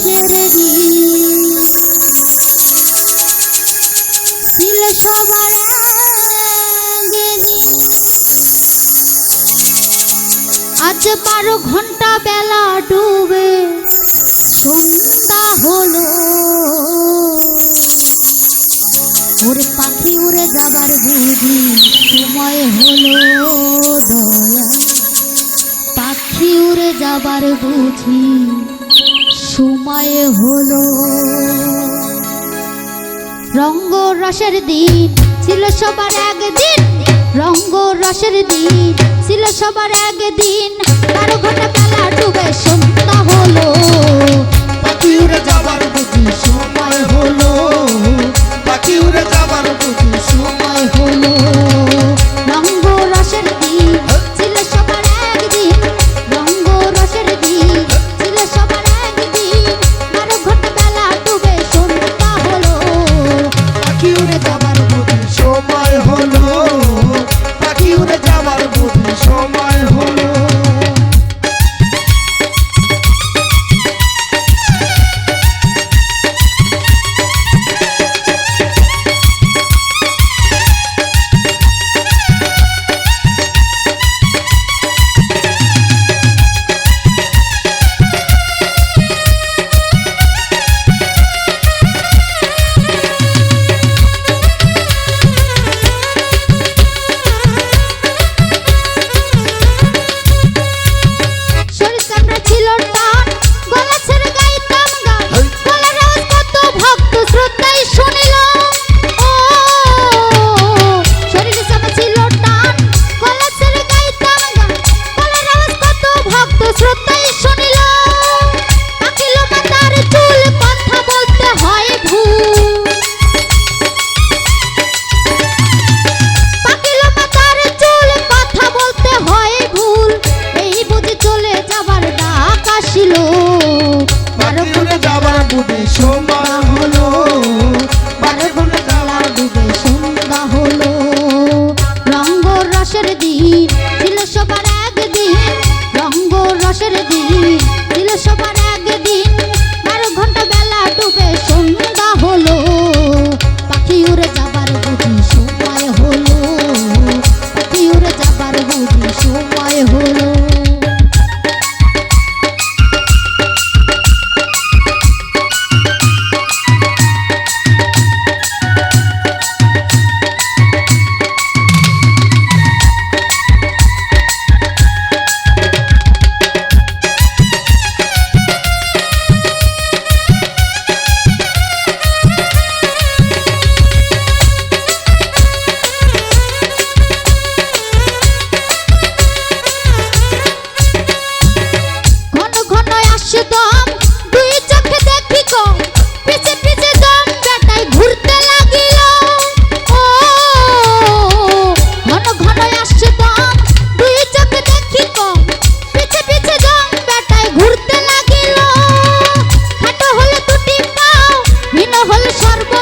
ছেড়ে ছিলে আজ বারো ঘণ্টা বেলা ডুবে সন্ধ্যা হলো। ওরে পাখি উড়ে যাবার বুঝি সময় হলো দয়া। পাখি উড়ে যাবার বুঝি সময় হলো। রঙ্গ রসের দিন ছিল সবার আগে দিন রঙ্গ রসের দিন ছিল সবার আগে দিন কারও ঘটা বেলা ডুবে সময় लो হল সর্ব